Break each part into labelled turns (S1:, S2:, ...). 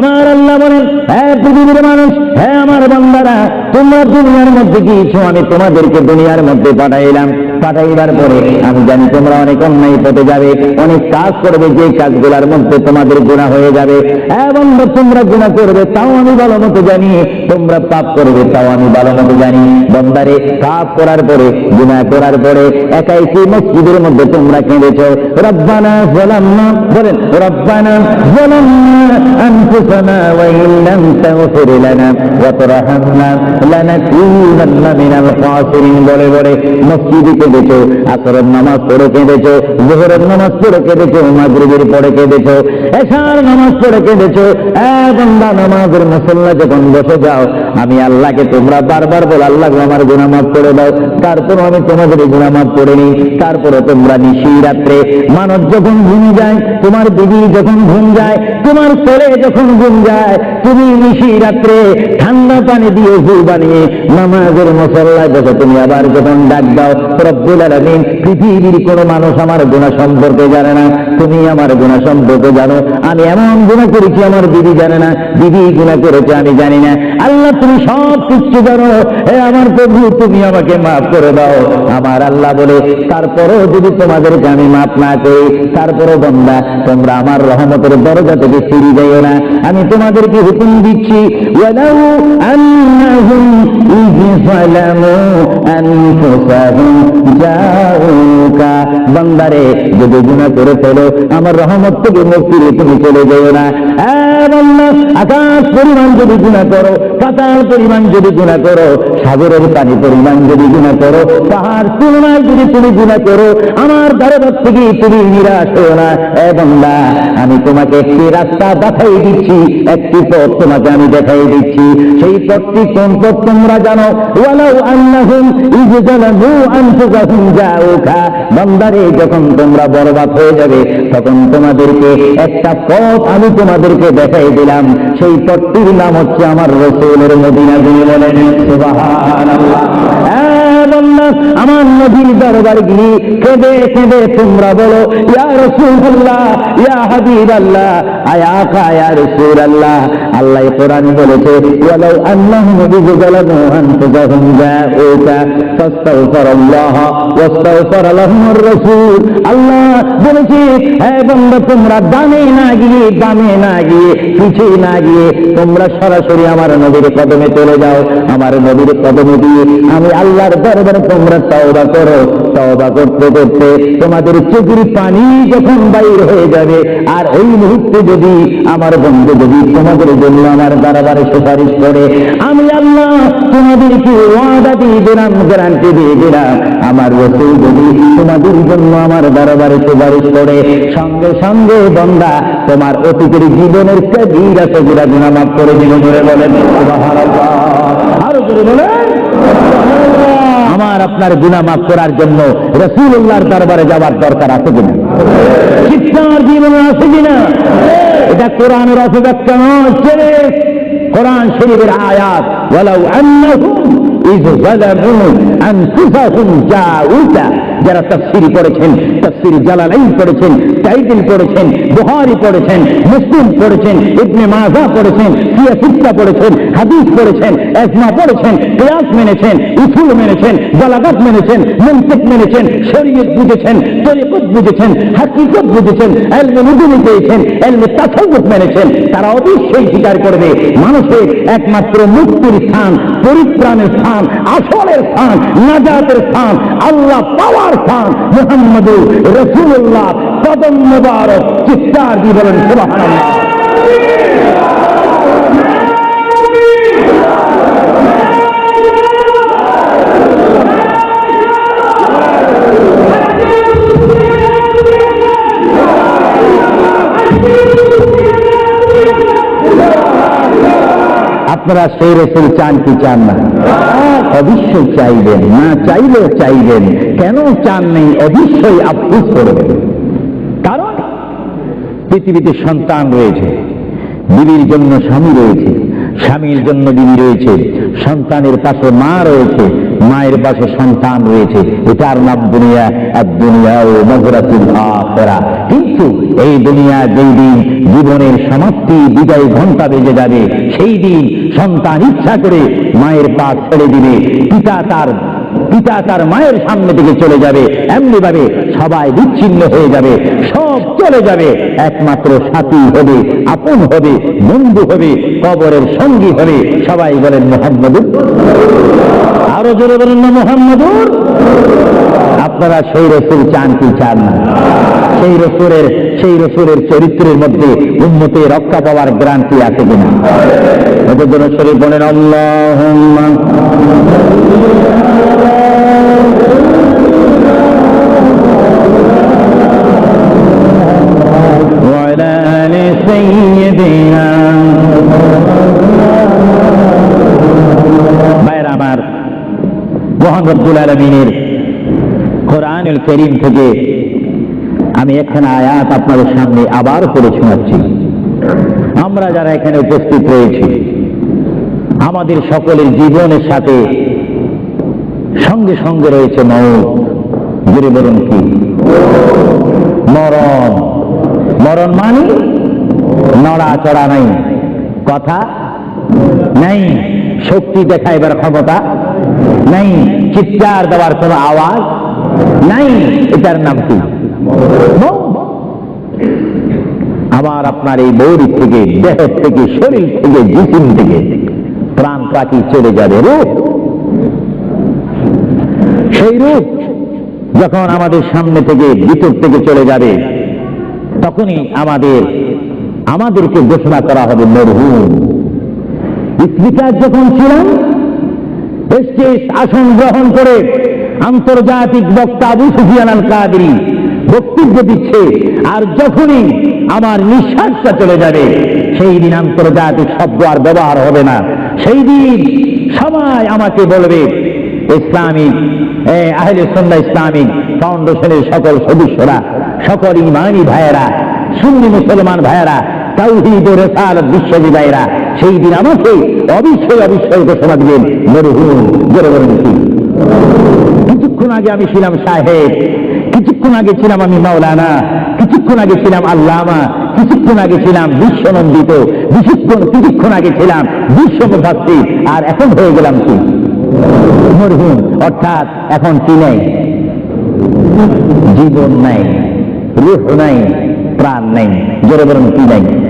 S1: আমার আল্লাহ বলেন হ্যাঁ পৃথিবীর মানুষ হ্যাঁ আমার বান্দারা, তোমরা দুনিয়ার মধ্যে গিয়েছো আমি তোমাদেরকে দুনিয়ার মধ্যে পাঠাইলাম। পাঠাইবার পরে আমি জানি তোমরা অনেক অন্যায় পথে যাবে, অনেক কাজ করবে, যে কাজগুলোর মধ্যে তোমাদের গুণা হয়ে যাবে। হ্যাঁ বন্ধু, তোমরা গুণা করবে, তাও আমি ভালো মতো জানি। তোমরা পাপ করবে, তাও আমি ভালো মতো জানি। বন্দারে, পাপ করার পরে গুণা করার পরে, একাই কি মসজিদের মধ্যে তোমরা কেঁদেছ? রব্বানা জালামনা বলেন, রব্বানা ওয়া ইন লাম তাগফির লানা ওয়া তারহামনা লানাকুনান্না মিনাল খাসিরিন। বলে বলে, মসজিদে কেঁদেছ, আসরের নামাজ পড়ে কেঁদেছ, জোহরের নামাজ পড়ে কেঁদেছ, মাগরিবের পড়ে কেঁদেছ, এশার নামাজ পড়ে কেঁদেছ বান্দা নামাজের মুসল্লা যখন বসে যাও, আমি আল্লাহকে তোমরা বারবার বল, আল্লাহ আমার গুনাহ মাফ করে দাও। তারপর আমি তোমাদের গুনাহ মাফ করে নিই তারপরে তোমরা নিশি রাত্রে মানব যখন ঘুম যায়, তোমার দিদি যখন ঘুম যায়, তোমার ছেলে যখন ঘুম যায়, তুমি নিশি রাত্রে ঠান্ডা পানি দিয়ে ঘু বানিয়ে নামাজের মশল্লায় বসে তুমি আবার যখন ডাক দাও রব্বুল আলামিন পৃথিবীর কোনো মানুষ আমার গুণা সম্পর্কে জানে না। তুমি আমার গুণা সম্পর্কে জানো। আমি এমন গুণা করেছি, আমার দিদি জানে না। দিদি গুণা করেছে, আমি জানি না। আল্লাহ, তুমি সব কিছু জানো। হে আমার প্রভু, তুমি আমাকে মাফ করে দাও। আমার আল্লাহ বলে, তারপরেও যদি তোমাদেরকে আমি মাফ না করি, তারপরও বন্দা, তোমরা আমার রহমতের দরজা থেকে ফিরে যাইও না। আমি তোমাদেরকে হুকুম দিচ্ছি আন্নাহুম ইয যালামু আনফুসাহুম জাউকা বান্দারে, যদি গুণা করে ফেলো, আমার রহমত থেকে মুক্তি তুমি চলে যেও না। হ্যাঁ আকাশ পরিমাণ যদি গুণা করো পাতাল পরিমাণ যদি গুণা করো, সাগরের পানি পরিমাণ যদি গুণা করো, পাহাড় তুলনায় যদি তুমি গুণা করো, আমার দরবার থেকে তুমি নিরাশ হও না। এ বান্দা, আমি তোমাকে একটি রাস্তা দেখাই দিচ্ছি, একটি পথ তোমাকে আমি দেখাই দিচ্ছি। সেই পথটি কোন পথ তোমরা জানো? ওয়ালাউ আন্নাহুম ইয জালামু আনফুসাহুম জাউকা বান্দারে, যখন তোমরা বরবাদ হয়ে যাবে, তখন তোমাদেরকে একটা পথ আমি তোমাদেরকে দেখাই দিলাম। সেই পথটির নাম হচ্ছে আমার রসুলের মদিনা যিনি বলেন সুবহানাল্লাহ দরবার গিয়ে কেঁদে কেঁদে তোমরা বলো, ইয়া হাবিব আল্লাহ আয়া আল্লাহ আল্লাহ কোরআন বলেছে লাহুমুর রাসূল। আল্লাহ বলেছে তোমরা ডানে না গিয়ে বামে না গিয়ে পিছিয়ে না গিয়ে, তোমরা সরাসরি আমার নদীর কদমে চলে যাও। আমার নদীর কদমে দিয়ে আমি আল্লাহর দরবারে তোমরা তওবা করো। তওবা করতে করতে তোমাদের চোখের পানি যখন বাইর হয়ে যাবে, আর ওই মুহূর্তে যদি আমার বন্ধু যদি তোমাদের জন্য আমার দরবারে সুপারিশ করে, আমি আল্লাহ তোমাদেরকে ওয়াদা দিয়ে দিলাম, গ্যারান্টি দিয়ে দিলাম, আমার রসুল যদি তোমাদের জন্য আমার দরবারে সুপারিশ করে, সঙ্গে সঙ্গে বন্দা তোমার অতীতের জীবনের কবিরা সবিরা গুণা মাফ করে দিল বলে বলেন আরও করে বলেন। আমার আপনার গুণা মাফ করার জন্য রসুল্লাহর দরবারে যাওয়ার দরকার আছে কিনা? শিক্ষার জীবন আছে কিনা? এটা কোরআনের অপব্যাখ্যা নয় কোরআন শরীফের আয়াত বলাও যারা তাফসির পড়েছেন, তাফসির জালালাইন পড়েছেন টাইটেল পড়েছেন বুহারি পড়েছেন, মুসলিম পড়েছেন, ইবনে মাজা পড়েছেন সিয়া সিত্তা পড়েছেন, হাদিস পড়েছেন এজমা পড়েছেন কিয়াস মেনেছেন, উসুল মেনেছেন জালাগাত মেনেছেন মন্তিক মেনেছেন, শরীয়ত বুঝেছেন, তরিকত বুঝেছেন, হাকিকত বুঝেছেন, এলমে নুদুনি পেয়েছেন, এলমে তাসাউফ মেনেছেন, তারা অবশ্যই স্বীকার করবে, মানুষের একমাত্র মুক্তির স্থান, পরিত্রাণের স্থান আসলের স্থান নাজাতের স্থান আল্লাহ পাওয়ার স্থান মুহাম্মদুর রসুল্লাহ কদম মুবারক, চিৎকার দিয়ে বলেন, সুবহানাল্লাহ। আপনারা সেই রসুল চান কি চান না? অবশ্যই চাইবেন, না চাইলেও চাইবেন। কেন চান নেই, অবশ্যই আফসুস করবেন। কারণ পৃথিবীতে সন্তান রয়েছে, বিবির জন্য স্বামী রয়েছে, স্বামীর জন্য বিবি রয়েছে, সন্তানের পাশে মা রয়েছে মায়ের পাশে সন্তান রয়েছে। এটার নাম দুনিয়া এক দুনিয়া ও মহরাতুল আখেরা। কিন্তু এই দুনিয়া যেই দিন জীবনের সমাপ্তি বিদায় ঘণ্টা বেজে যাবে, সেই দিন সন্তান ইচ্ছা করে মায়ের পা ছেড়ে দিবে, পিতা তার পিতা তার মায়ের সামনে থেকে চলে যাবে। এমনি ভাবে সবাই বিচ্ছিন্ন হয়ে যাবে। সব চলে যাবে। একমাত্র সাথী হবে, আপন হবে, বন্ধু হবে, কবরের সঙ্গী হবে। সবাই বলেন, মোহাম্মদুর আরও জোরে বলেন না, মোহাম্মদুর আপনারা সেই রসুল চান কি চান না? সেই রসুরের সেই রসুরের চরিত্রের মধ্যে উন্নতি রক্ষা পাওয়ার গ্রান্তি আছে কিনা? ওদের জন্য শরীর বলেন আল্লাহ আলমিনের কোরআনুল করিম থেকে আমি এখানে আয়াত আপনাদের সামনে আবার পড়ে শোনাচ্ছি। আমরা যারা এখানে উপস্থিত রয়েছি, আমাদের সকলের জীবনের সাথে সঙ্গে সঙ্গে রয়েছে জুড়ে বলুন কি? মরণ। মরণ মানে নড়াচড়া নাই, কথা নাই, শক্তি দেখাইবার ক্ষমতা নাই। চিৎকার দেওয়ার কোনো আওয়াজ নাই। এটার নাম কি। আমার আপনার এই বৌরি থেকে দেহ থেকে, শরীর থেকে, জিসিম থেকে প্রাণ পাখি চলে যাবে। রূপ। সেই রূপ যখন আমাদের সামনে থেকে, ভিতর থেকে চলে যাবে, তখনই আমাদের, আমাদেরকে ঘোষণা করা হবে মরহুম। স্পিকার যখন ছিলাম স্টেজ আসন গ্রহণ করে আন্তর্জাতিক বক্তা আবু সুফিয়ান কাদরি বক্তব্য দিচ্ছে, আর যখনই আমার নিঃশ্বাসটা চলে যাবে, সেই দিন আন্তর্জাতিক শব্দ আর ব্যবহার হবে না। সেই দিন সবাই আমাকে বলবে, ইসলামিক আহলে সন্ধ্যা ইসলামিক ফাউন্ডেশনের সকল সদস্যরা, সকল ইমানি ভাইয়েরা, সুন্নি মুসলমান ভাইয়েরা রেসালত বিশ্বজী ভাইয়েরা সেই দিন আমাকে অবশ্যই অবশ্যই ঘোষণা দিলেন মরহুম কিছুক্ষণ আগে আমি ছিলাম সাহেব, কিছুক্ষণ আগে ছিলাম আমি মাওলানা, কিছুক্ষণ আগে ছিলাম আল্লামা, কিছুক্ষণ আগে ছিলাম বিশ্বনন্দিত কিছুক্ষণ কিছুক্ষণ আগে ছিলাম বিশ্ব বিশ্বমুখার্থী আর এখন হয়ে গেলাম কি? মরহুম অর্থাৎ এখন কি নেই? জীবন নাই, রূহ নাই, প্রাণ নাই। জোরে বলেন কি নাই?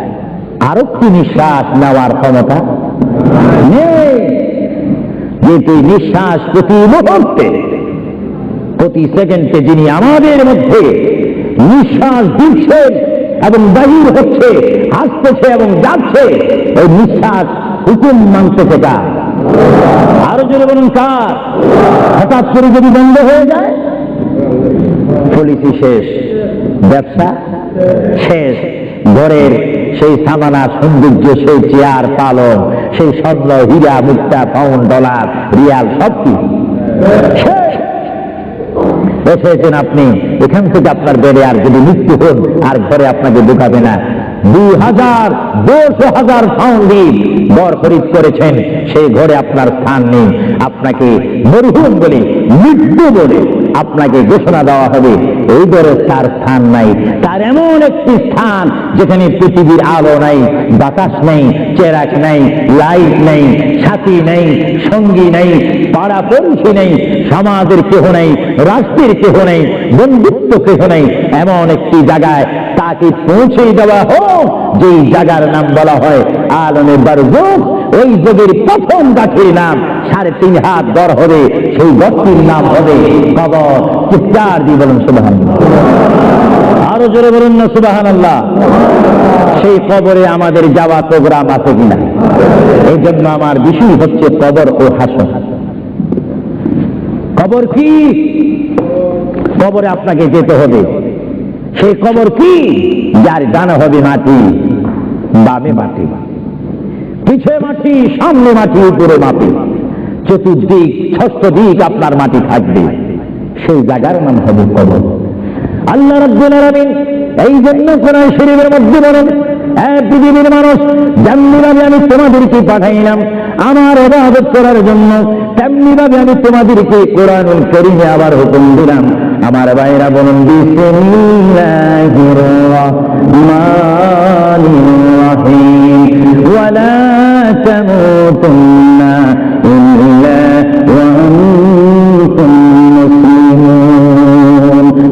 S1: আরেকটি নিঃশ্বাস নেওয়ার ক্ষমতা নেই। নিঃশ্বাস প্রতি মুহূর্তে, প্রতি সেকেন্ডে যিনি আমাদের মধ্যে নিঃশ্বাস দিচ্ছেন এবং বাহির হচ্ছে আসতেছে এবং যাচ্ছে, ওই নিঃশ্বাস হুকুম মানতেছে কার আরও জোরে বলুন কার হঠাৎ করে যদি বন্ধ হয়ে যায়, পলিসি শেষ, ব্যবসা শেষ ঘরের সেই সামানা সৌন্দর্য, সেই চেয়ার পালন, সেই স্বর্ণ হীরা, মুক্তা পাউন্ড ডলার, রিয়াল, সব কি? শেষ। এসেছেন আপনি, এখান থেকে আপনার বেড়ে আর যদি মৃত্যু হন, আর ঘরে আপনাকে ঢুকাবে না। দুই হাজার দুশো হাজার পাউন্ড দিয়ে বর খরিদ করেছেন, সেই ঘরে আপনার স্থান নেই। আপনাকে মরহুম বলে, মৃত্যু বলে। আপনাকে ঘোষণা দেওয়া হবে, এই ঘরে তার স্থান নাই। তার এমন একটি স্থান যেখানে পৃথিবীর আলো নাই, বাতাস নেই, চেরাক নেই, লাইট নেই সাথী নেই, সঙ্গী নেই পাড়া পড়শি নেই, সমাজের কেহ নেই, রাষ্ট্রের কেহ নেই, বন্ধুত্ব কেহ নেই। এমন একটি জায়গায় তাকে পৌঁছে দেওয়া হোক, যেই জায়গার নাম বলা হয় আলমের বারুযুগ ওই যুগের প্রথম গাছের নাম সাড়ে তিন হাত গড় হবে। সেই গছটির নাম হবে কবর। চিৎকার দিয়ে বলুন সুবাহান আরও জোরে বলুন না সুবাহান আল্লাহ সেই কবরে আমাদের যাওয়া প্রোগ্রাম আছে কিনা? এই জন্য আমার বিষয় হচ্ছে কবর ও হাসন। কবর কি? কবরে আপনাকে যেতে হবে। সেই কবর কি? যার ডানা হবে মাটি, বামে মাটি। পিছে মাটি, সামনে মাটি, উপরে মাটি। চতুর্দিক, ষষ্ঠ দিক আপনার মাটি থাকবে। সেই জায়গার নাম হবে কবর। আল্লাহ রাব্বুল আলামিন এই জন্য কোরআন শরীফের মধ্যে বলেন হ্যাঁ পৃথিবীর মানুষ যেমনিভাবে আমি তোমাদেরকে পাঠাইলাম, আমার ইবাদত করার জন্য তেমনিভাবে আমি তোমাদেরকে কোরআনুল করিমে আবার হুকুম দিলাম। আমার ভাইরা বলুন, বিসমিল্লাহির ওয়ালা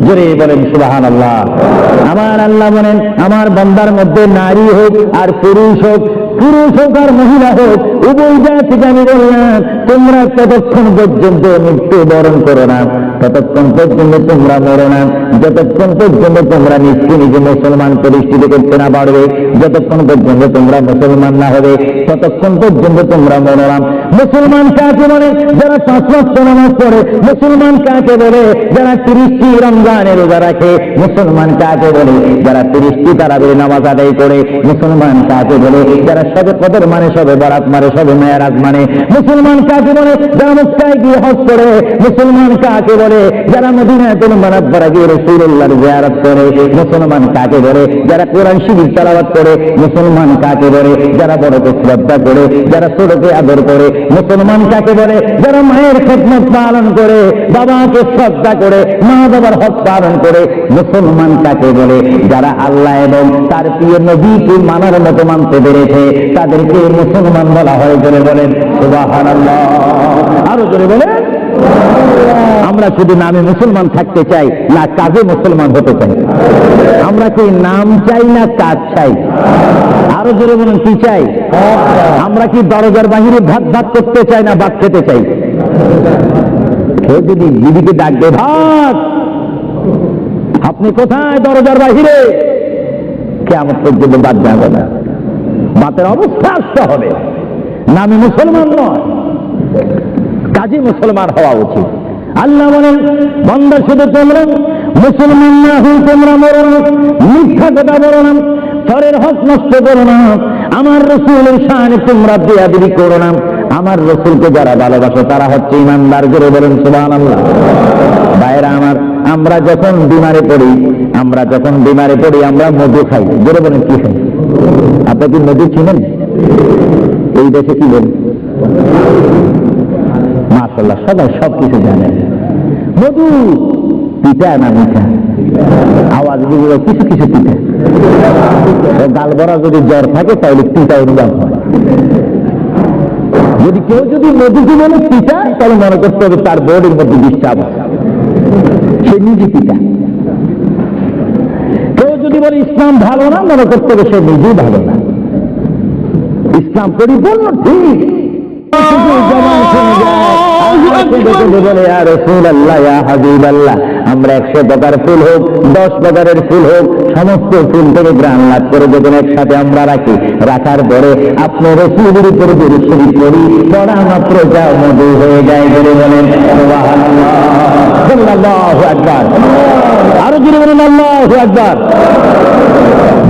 S1: জোরে বলেন সুবাহান আল্লাহ আমার আল্লাহ বলেন, আমার বান্দার মধ্যে নারী হোক আর পুরুষ হোক পুরুষ হোক আর মহিলা হোক, উভয় জাতিকে আমি বললাম তোমরা ততক্ষণ পর্যন্ত মৃত্যু বরণ করো না। ততক্ষণ পর্যন্ত তোমরা মরো না। যতক্ষণ পর্যন্ত তোমরা নিজকে নিজে মুসলমান প্রতিষ্ঠিত করতে না পারবে, যতক্ষণ পর্যন্ত তোমরা মুসলমান না হবে, ততক্ষণ পর্যন্ত তোমরা মরো না। মুসলমান কাকে বলে? যারা পাঁচ ওয়াক্ত নামাজ পড়ে, মুসলমান কাকে বলে? যারা তিরিশটি রমজানের রোজা রাখে, মুসলমান কাকে বলে? যারা তিরিশটি তারাবের নামাজ আদায় করে, মুসলমান কাকে বলে? যারা সবে কদর মানে সবে বরাত মানে সবে মেয়ারাজ মানে মুসলমান কাকে বলে? যারা মুস্কায় গিয়ে হজ করে, মুসলমান কাকে বলে? যারা মদিনায় তুল মানাব্বারা গিয়ে রসুল্লাহর জিয়ারত করে, মুসলমান কাকে বলে? যারা কোরআন শিবির তালাবাত করে, মুসলমান কাকে বলে? যারা বড়কে শ্রদ্ধা করে, যারা ছোটকে আদর করে, মুসলমান কাকে বলে? যারা মায়ের খেদমত পালন করে, বাবাকে শ্রদ্ধা করে, মা বাবার হক পালন করে, মুসলমান কাকে বলে? যারা আল্লাহ এবং তার প্রিয় নবীকে মানার মতো মানতে পেরেছে, তাদেরকে মুসলমান বলা হয়, জোরে বলেন, সুবহানাল্লাহ। আরও জোরে বলেন আমরা শুধু নামে মুসলমান থাকতে চাই, না কাজে মুসলমান হতে চাই। আমরা কি নাম চাই না কাজ চাই? আরও জোরে বলুন, কি চাই? আমরা কি দরজার বাহিরে ভাত ভাত করতে চাই না ভাত খেতে চাই? কেউ যদি দিদিকে ডাকবে ভাত, আপনি কোথায় দরজার বাহিরে? কেমন পর্যন্ত বাদ যাবে না। বাতের অবস্থা আসতে হবে। নামে মুসলমান নয়, কাজী মুসলমান হওয়া উচিত। আল্লাহ বলেন বন্ধ শুধু তোমরা, মুসলমান না হই তোমরা মরো না। মিথ্যা কথা বলো না। পরের হক নষ্ট করো না। আমার রসুলের শানে তোমরা দেয়াদিবি করো না। আমার রসুলকে যারা ভালোবাসে, তারা হচ্ছে ইমানদার করে বলেন সুবান আল্লাহ বাইরা আমার, আমরা যখন বিমারে পড়ি, আমরা যখন বিমারে পড়ি, আমরা মধু খাই। জোরে বলেন, কি খাই? আপনি কি মধু চিনেন? এই দেশে কি বলেন? মাসাল্লাহ সবাই সব কিছু জানেন মধু পিঠা না মিঠা? আওয়াজগুলো কিছু কিছু পিঠা। গাল ভরা যদি জ্বর থাকে, তাহলে পিঠা অনুভব হয়। যদি কেউ যদি মধুকে বলে পিঠা, তাহলে মনে করতে হবে তার বোর্ডের মধ্যে ডিস্টার্ব সে নিজে পিতা কেউ যদি বলে ইসলাম ভালো না, মনে করতে হবে সে নিজেই ভালো না। ইসলাম পরিপূর্ণ ঠিক। আমরা একশো প্রকার ফুল হোক, দশ প্রকারের ফুল হোক, সমস্ত ফুল থেকে গ্রাম লাভ করে যখন একসাথে আমরা রাখি, রাখার পরে আপনার রসুলের উপরে শরীর করি পড়া মাত্র যা মধু হয়ে যায় বলে বলেন। আরও জোরে বলেন, আল্লাহু আকবার।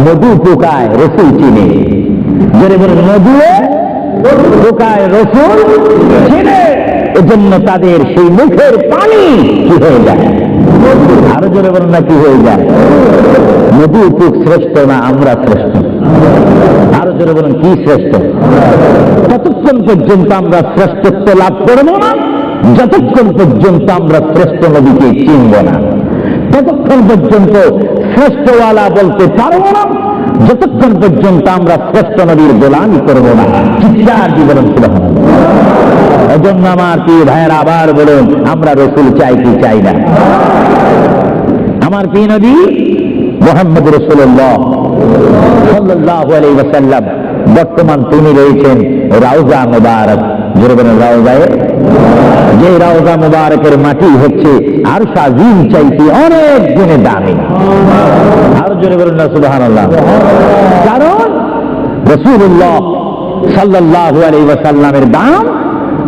S1: মধু পোকায় রসুল চিনে। জোরে বলেন, মধু পোকায় রসুল চিনে। এজন্য তাদের সেই মুখের পানি কি হয়ে যায়? আরও জোরে বলেন না, কি হয়ে যায়? মধু পোক শ্রেষ্ঠ না, আমরা শ্রেষ্ঠ। আরও জোরে বলেন, কি শ্রেষ্ঠ? ততক্ষণ পর্যন্ত আমরা শ্রেষ্ঠত্ব লাভ করব না, যতক্ষণ পর্যন্ত আমরা শ্রেষ্ঠ নদীকে চিনব না, ততক্ষণ পর্যন্ত শ্রেষ্ঠওয়ালা বলতে পারব না, যতক্ষণ পর্যন্ত আমরা শ্রেষ্ঠ নদীর গোলামি করব না। চিৎকার জীবন ছিল এজন্য আমার প্রিয় ভাইয়ের আবার বলুন, আমরা রসুল চাই কি চাই না? আমার প্রিয় নবী মোহাম্মদ রসুল্লাহ বর্তমান তিনি রয়েছেন রাউজা মুবারক। জোরে রাউজায় যে রাউজা মুবারকের মাটি হচ্ছে আর সাজিম চাইতে অনেক গুণে দামি। আর জোরে বলেন না সুবাহান কারণ রসুল্লাহ সাল্লাহ আলাই ওয়াসাল্লামের দাম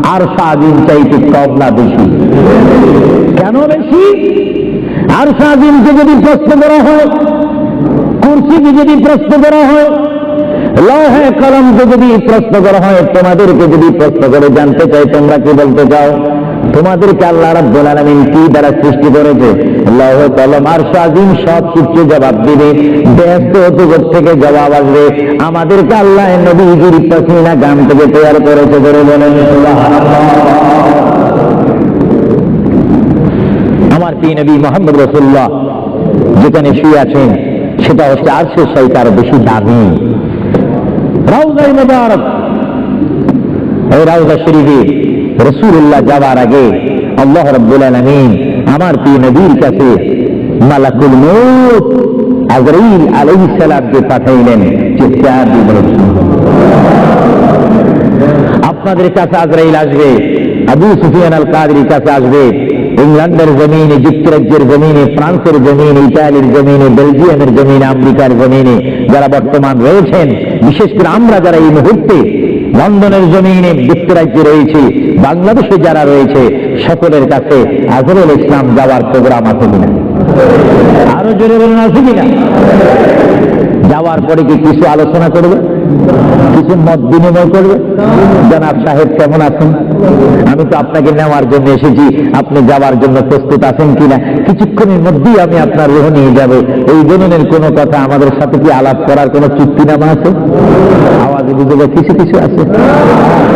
S1: আর সাজিম চাইতে কম বেশি। কেন বেশি? আর সাজিমকে যদি প্রশ্ন করা হয়, কুর্সিকে যদি প্রশ্ন করা হয়, লহে কলমকে যদি প্রশ্ন করা হয়, তোমাদেরকে যদি প্রশ্ন করে জানতে চাই, তোমরা কি বলতে চাও? তোমাদেরকে আল্লাহ রাব্বুল আলামিন কি দ্বারা সৃষ্টি করেছে? লৌহ কলম আর সাজিম সব কিছু জবাব দিবে, ব্যস্ত জগৎ থেকে জবাব আসবে। আমাদেরকে আল্লাহ নবীজির পসিনা গান থেকে তৈরি করেছে বলে বলেন। আমার প্রিয় নবী মোহাম্মদ রসুল্লাহ যেখানে শুয়ে আছেন, সেটা হচ্ছে সহিত আরও বেশি দামি। রাউজাই মোবারক। রাউজা শরীফে রসুল্লাহ যাওয়ার আগে আল্লাহ রব্বুল আলমিন আমার প্রিয় নবীর কাছে মালাকুল মৌত আজরাইল আলাইহিস সালামকে পাঠাইলেন বলেছেন আপনাদের কাছে আজরাইল আসবে, আবু সুফিয়ান আল কাদরির কাছে আসবে, ইংল্যান্ডের জমিনে, যুক্তরাজ্যের জমিনে, ফ্রান্সের জমিনে, ইতালির জমিনে, বেলজিয়ামের জমিনে, আমেরিকার জমিনে যারা বর্তমান রয়েছেন, বিশেষ করে আমরা যারা এই মুহূর্তে লন্ডনের জমিনে যুক্তরাজ্যে রয়েছে, বাংলাদেশে যারা রয়েছে, সকলের কাছে আজরুল ইসলাম যাওয়ার প্রোগ্রাম আছে কিনা? আরও জোরে বলুন, আছে কিনা? যাওয়ার পরে কি কিছু আলোচনা করবে? কিছু মত বিনিময় করবে? জানাব সাহেব কেমন আছেন? আমি তো আপনাকে নেওয়ার জন্য এসেছি। আপনি যাওয়ার জন্য প্রস্তুত আছেন কিনা? কিছুক্ষণের মধ্যেই আমি আপনার রুহ নিয়ে যাব। এই ধরনের কোনো কথা আমাদের সাথে কি আলাপ করার কোনো চুক্তিনামা আছে? আওয়াজ বুঝে কিছু কিছু আছে।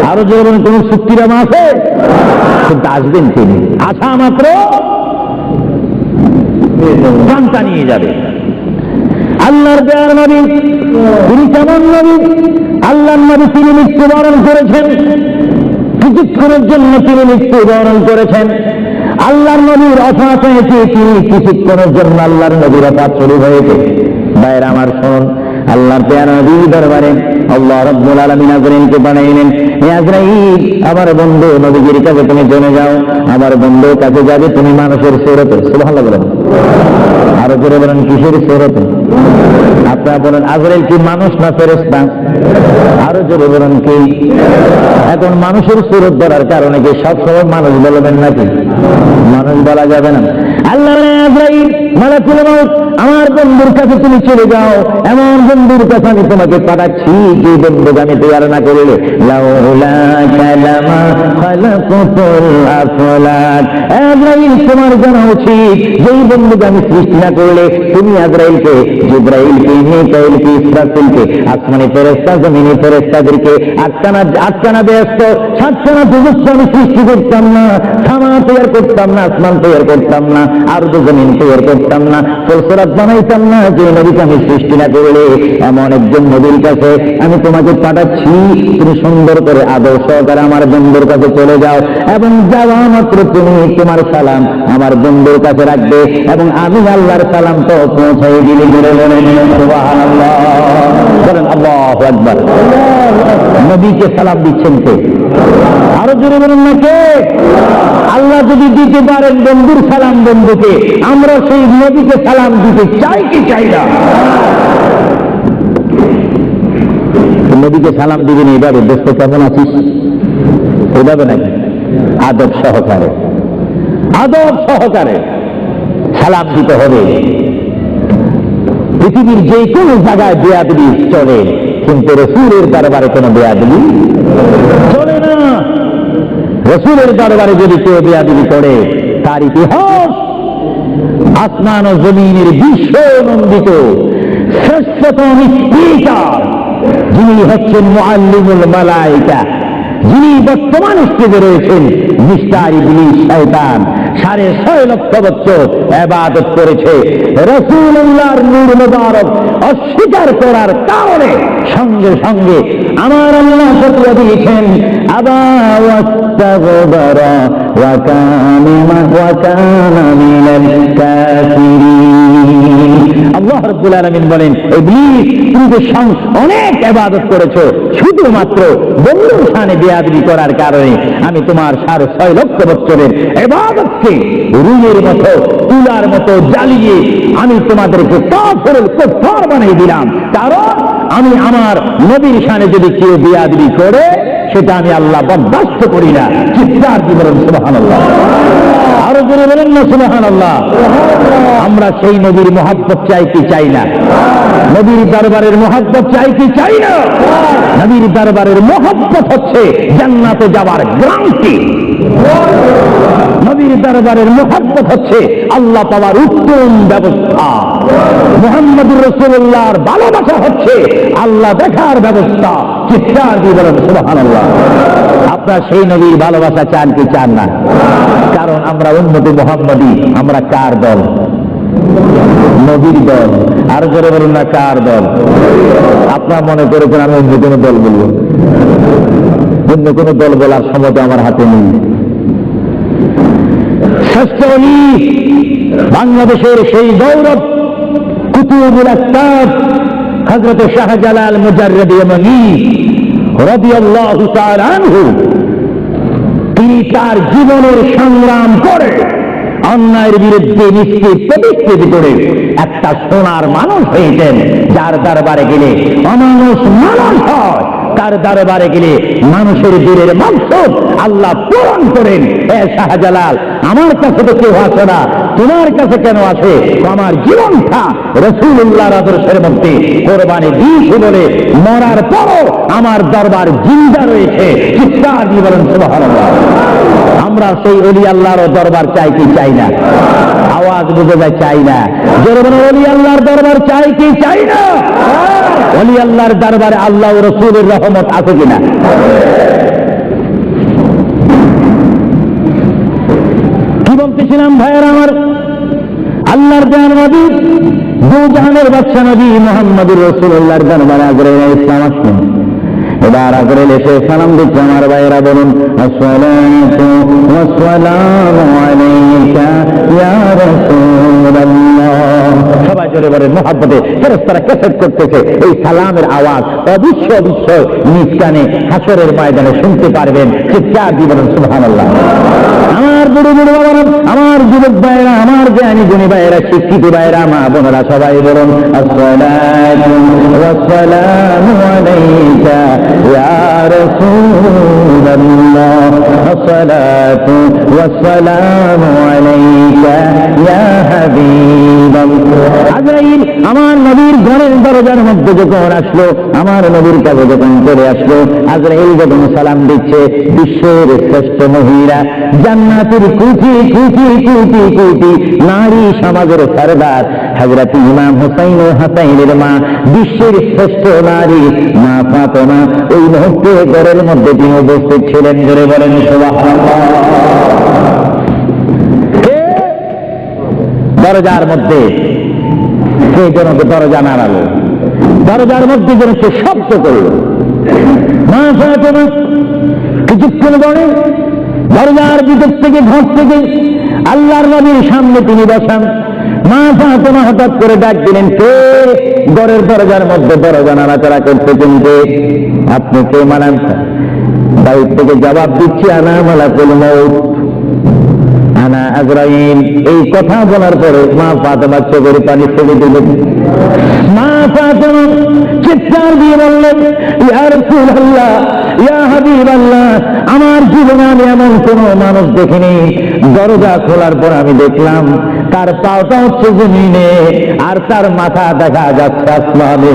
S1: আরও যেমন কোন চুক্তিনামা আছে? কিন্তু আসবেন তিনি। আসা মাত্র। নিয়ে যাবে। আল্লাহর দেয়ার নবী, তিনি কেমন নবী? আল্লাহর নবী তিনি মৃত্যুবরণ করেছেন। কিছুক্ষণের জন্য তিনি মৃত্যুবরণ করেছেন। আল্লাহর নবীর অফাত হয়েছে তিনি কিছুক্ষণের জন্য আল্লাহর নবীর অফাত শুরু হয়েছে। বাইর আমার শোন, আল্লাহর পেয়ার নবী দরবারে আল্লাহ রব্বুল আলামিন আজরাইলকে বানাইলেন হে আজরাইল, আমার বন্ধু নবীজির কাছে তুমি জেনে যাও, আমার বন্ধুর কাছে যাবে, তুমি মানুষের সুরতে সুবহানাল্লাহ বলেন আরও করে বলেন, কিসের সুরতে আপনারা বলেন, আজরাইল কি মানুষ না ফেরেশতা? আরও জোরে বলেন, কি? এখন মানুষের সুরত ধরার কারণে কি সবসময় মানুষ বলবেন নাকি? মানুষ বলা যাবে না। আল্লাহ আজরাইল, মালাকুল মউত, আমার বন্ধুর কাছে তুমি চলে যাও। এমন বন্ধুর কাছে আমি তোমাকে পাঠাচ্ছি, যে বন্ধুকে আমি তৈরি না করিলে তোমার জানা উচিত, যেই বন্ধুকে আমি সৃষ্টি না করলে তুমি আজরাইলকে, জিব্রাইলকে, মিকাইলকে, ইসরাফিলকে, আসমানি ফেরেশতা, জমিনি ফেরেশতাদেরকে আটকানা আটকানা ব্যস্ত, সাতখানা যুগস্ব আমি সৃষ্টি করতাম না। সামা তৈরি করতাম না, আসমান তৈরি করতাম না আর তো জমিন তৈরি করতাম না ফুলসরাত বানাইতাম না, যে নবীকে আমি সৃষ্টি না করলে এমন একজন নবীর কাছে আমি তোমাকে পাঠাচ্ছি। তুমি সুন্দর করে আদর সহকারে আমার বন্ধুর কাছে চলে যাও এবং যাওয়া মাত্র তুমি তোমার সালাম আমার বন্ধুর কাছে রাখবে। এবং আমি আল্লাহর সালাম তো পৌঁছাই দিলে আকবার। নবীকে সালাম দিচ্ছেন কে? আরও জোরে বলুন না কে? আল্লাহ যদি দিতে পারেন বন্ধুর সালাম বন্ধুকে, আমরা সেই নবীকে সালাম দিতে চাই কি চাই না? নবীকে সালাম দিবেন এইভাবে দোস্ত কেমন আছিস? এইভাবে নাকি? আদব সহকারে। আদব সহকারে। সালাম দিতে হবে। পৃথিবীর যে কোনো জায়গায় বেয়াদবি চলে, কিন্তু রসুলের দরবারে কোনো বেয়াদবি চলে না। রসুলের দরবারে যদি কেউ বেয়াদবি করে, তার ইতিহাস আসমান ও জমিনের বিশ্ব নন্দিত। শ্রেষ্ঠতম স্পিকার যিনি হচ্ছেন মুআল্লিমুল মালাইকা। যিনি বর্তমান স্টেজে রয়েছেন মিস্টার ইবলিস শয়তান। সাড়ে ছয় লক্ষ বছর এবাদত করেছে। রসুল্লাহর নূর মুবারক অস্বীকার করার কারণে সঙ্গে সঙ্গে আমার আল্লাহ সত্য দিয়েছেন আবার ওয়াস্তাগবারা ওয়া কানা রাব্বুল আলামিন বলেন তুমি যে অনেক ইবাদত করেছ, শুধুমাত্র বন্ধুর শানে বেয়াদবি করার কারণে আমি তোমার সাড়ে ছয় লক্ষ বছরের ইবাদতকে রুমের মতো, তুলার মতো জ্বালিয়ে আমি তোমাদেরকে কুফার বানিয়ে দিলাম। কারণ আমি আমার নবীর শানে যদি কেউ বেয়াদবি করে, সেটা আমি আল্লাহ বরদাস্ত করি না। কি বলেন, সুবহানাল্লাহ। আর জোরে বলেন না সুবাহান আল্লাহ আমরা সেই নবীর মহাব্বত চাই কি চাই না? নবীর দরবারের মহাব্বত চাই কি চাই না? নবীর দরবারের মহাব্বত হচ্ছে জান্নাতে যাওয়ার গ্রান্তি। নবীর দরবারের মহাব্বত হচ্ছে আল্লাহ পাওয়ার উত্তম ব্যবস্থা। মোহাম্মদুর রসুল্লাহর ভালোবাসা হচ্ছে আল্লাহ দেখার ব্যবস্থা। চিৎকার দিয়ে বলেন সুবাহান আল্লাহ আপনার সেই নবীর ভালোবাসা চান কি চান না? কারণ আমরা উন্নতি মোহাম্মদী, আমরা কার দল। নবীর দল। আর জোরে বলুন না কার দল। আপনার মনে করেছেন আমি অন্য কোনো দল বলব? অন্য কোনো দল বলার সময় আমার হাতে নেই। বাংলাদেশের সেই গৌরব কুতুবুল আক্তাব হজরত শাহজালাল ইয়মনি রাদিয়াল্লাহু তাআলা আনহু। তিনি তার জীবনের সংগ্রাম করে। অন্যায়ের বিরুদ্ধে নিশ্চিত প্রতিষ্ঠিত করে একটা সোনার মানুষ হয়েছেন, যার দরবারে গেলে অমানুষ মানুষ হয়। তার দরবারে গেলে মানুষের দিলের মকসদ আল্লাহ পূরণ করেন। এ শাহজালাল, আমার কাছে তো কেউ আসে না। তোমার কাছে কেন আসে? আমার জীবনটা রসুল্লাহর আদর্শের মধ্যে কোরবানি দিয়েছি বলে মরার পরও আমার দরবার জিন্দা রয়েছে। চিৎকার বলেন আমরা সেই অলি আল্লাহর দরবার চাই কি চাই না? আওয়াজ বুঝে যায়, চাই না। বলে অলি আল্লাহর দরবার চাই কি? চাই না। অলি আল্লাহর দরবারে আল্লাহ রসুলের রহমত আছে কিনা? কি বলতেছিলাম ভাইয়ের আমার? আল্লাহর জান নবী দু জাহানের বাচ্চা নবী মোহাম্মদুর রসুল্লাহর দরবারে আগ্রে ইসলাম আসলেন। এবার আগ্রে এসে সালাম দিচ্ছে আমার ভাইয়েরা বলুন ইয়া রাসূলুল্লাহ সবাই জোরে বলে মহাব্বতে ফেরেশতারা ক্যাসেট করতেছে। এই সালামের আওয়াজ অবশ্য অবশ্য নিজ কানে হাসরের ময়দানে শুনতে পারবেন। সুবহানাল্লাহ। আমার বুড়ো বুড়ো আমার যুবক ভাইয়েরা, আমার জ্ঞানী গুণী ভাইয়েরা, শিক্ষিত ভাইয়েরা, মা বোনেরা, সবাই বলুন ওয়াসসালামু আলাইকা ইয়া রাসূলুল্লাহ আসসালাতু ওয়াসসালামু আলাইকা ইয়া হাবিবাল্লাহ আজরাইল, আমার নবীর ঘরের দরজার মধ্যে যখন আসলো, আমার নবীর কাছে যখন চলে আসলো, আজরাইল যখন সালাম দিচ্ছে, বিশ্বের শ্রেষ্ঠ মহিলা, জান্নাতের কুচি কুচি কুচি কুচি নারী সমাজের সরদার হজরত ইমাম হুসাইন ও হাসাইনের মা বিশ্বের শ্রেষ্ঠ নারী, মা ফাতেমা, ওই মুহূর্তে ঘরের মধ্যে তিনি উপস্থিত ছিলেন বলেন দরজার মধ্যে। যেন দরজা নাড়ালো। দরজার মধ্যে যেন সে শব্দ করল। মা ফাতেমা, কিছুক্ষণ পরে দরজার ভিতর থেকে ঘর থেকে আল্লাহর নবীর সামনে তিনি বসান। মা ফাতেমা হঠাৎ করে ডাক দিলেন, কে? ঘরের দরজার মধ্যে দরজা নাড়াচাড়া করতেছেন যে আপনি কে, মানান? দায়িত্ব থেকে জবাব দিচ্ছি আনা মালাকুল মৌত আনা আজরাইল, এই কথা বলার পরে মা ফাতেমা চোখের পানি ছেড়ে দিলেন। মা ফাতেমা চিৎকার দিয়ে বললেন, ইয়া রাসূলুল্লাহ, ইয়া হাবিবাল্লাহ, আমার জীবনে আমি এমন কোন মানুষ দেখিনি। দরজা খোলার পর আমি দেখলাম, তার পাওটা হচ্ছে জমিনে, আর তার মাথা দেখা যাচ্ছে আসমানে।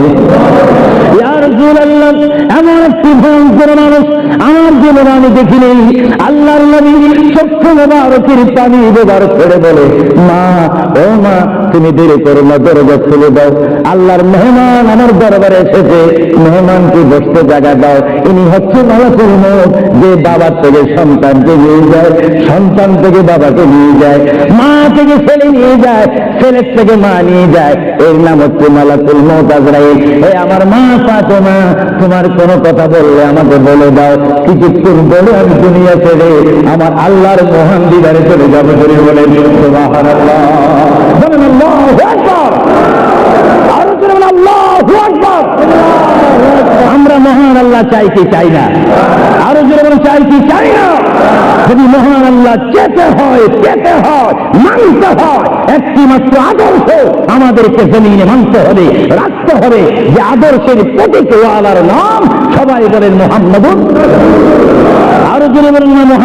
S1: ইয়া রাসূলুল্লাহ এমন একটি ভয়ঙ্কর মানুষ আমার জীবনে আমি আল্লাহর পানি ব্যবহার করে বলে, মা, ও মা, তুমি দেরি করো না, দরজা খুলে দাও। আল্লাহর মেহমান আমার দরবারে এসেছে। মেহমানকে বসতে জায়গা দাও। ইনি হচ্ছে মালাকুল মৌত যে বাবার থেকে সন্তানকে নিয়ে যায়, সন্তান থেকে বাবাকে নিয়ে যায়, মা থেকে ছেলে নিয়ে যায়, ছেলের থেকে মা নিয়ে যায়। এর নাম হচ্ছে মালাকুল মৌত আজরাইল। এ আমার মা পাতো মা তোমার কোনো কথা বললে আমাকে বলে দাও। কিছুক্ষণ বলে আমি দুনিয়া ছেড়ে আমার আল্লাহর মহান দিদারে চলে যাব বলে আমরা মহান আল্লাহ চাই কি চাই না? আরও যেরকম চাই কি চাই না? যদি মহান আল্লাহ চেতে হয় চেতে হয়, মানতে হয় একটি মাত্র আদর্শ আমাদেরকে জমিনে মানতে হবে, রাখতে হবে। যে আদর্শের প্রতীক ওয়ালার নাম সবাই বলেন মোহাম্মদুর। আরও জোরে বলেন না